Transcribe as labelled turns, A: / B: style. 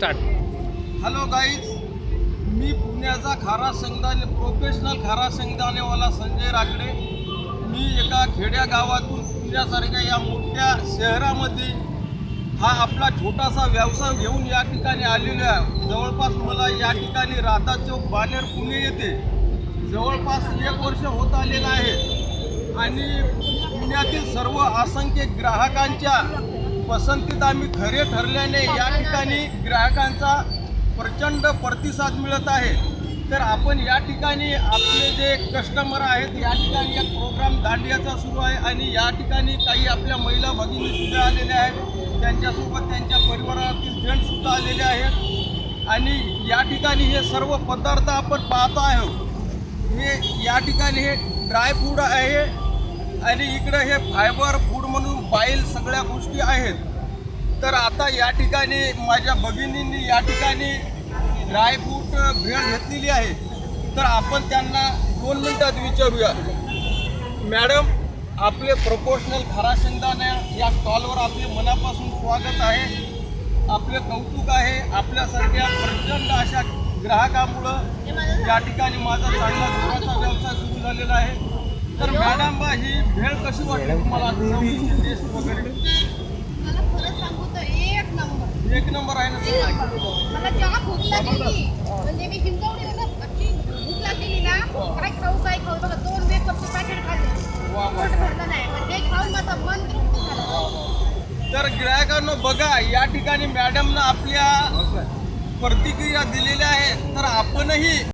A: Start
B: hello guys मी पुण्याचा खारा संगदाने professional खारा शेंगदाणेवाला संजय राकडे मी एका खेड्या गावातून पुण्यासारख्या या मोठ्या शहरामध्ये हा आपला छोटासा व्यवसाय घेऊन या ठिकाणी आलेलो आहे. जवळपास मला या ठिकाणी राधा चौक बानेर पुणे येते. जवळपास एक वर्ष होत आलेलं आहे. आणि पुण्यातील सर्व असंख्य ग्राहकांच्या पसंतीत आम्ही खरे ठरल्याने या ठिकाणी ग्राहकांचा प्रचंड प्रतिसाद मिळत आहे. तर आपण या ठिकाणी आपले जे कस्टमर आहेत या ठिकाणी एक प्रोग्राम दांडियाचा सुरू आहे आणि या ठिकाणी काही आपल्या महिला भगिनी सुद्धा आलेल्या आहेत. त्यांच्यासोबत त्यांच्या परिवारातील जणसुद्धा आलेले आहेत. आणि या ठिकाणी हे सर्व पदार्थ आपण पाहत आहोत. हे या ठिकाणी हे ड्राय फ्रूट आहे आणि इकडं हे फायबर फूड म्हणून बाईल सगळ्या गोष्टी आहेत. तर आता या ठिकाणी माझ्या भगिनींनी या ठिकाणी ड्रायफ्रूट भेळ घेतलेली आहे. तर आपण त्यांना दोन मिनिटात विचारूया. मॅडम आपले प्रोपोर्शनल खरा या स्टॉलवर आपले मनापासून स्वागत आहे. आपले कौतुक आहे. आपल्यासारख्या प्रचंड अशा ग्राहकामुळं या ठिकाणी माझा चांगला जोराचा व्यवसाय सुरू झालेला आहे. तर मॅडम ही भेळ कशी वाटली तुम्हाला? चवीची टेस्ट वगैरे.
C: मला खरं सांगू तर एक नंबर.
B: एक नंबर आहे ना
C: एक
B: सर
C: नंबर. मला जेव्हा भूक लागलेली म्हणजे मी हिंजवडीला ना अशी भूक लागलेली ना. काय खाऊ काय खाऊ. बघा दोन मेकअपचे पॅकेट खाल्ले.
B: वा वा.
C: पोट भरलं नाही. पण ते खाऊन माझं मन तृप्त झालं.
B: तर ग्राहकांनो बघा या ठिकाणी मॅडमनं आपल्या प्रतिक्रिया दिलेल्या आहेत. तर आपणही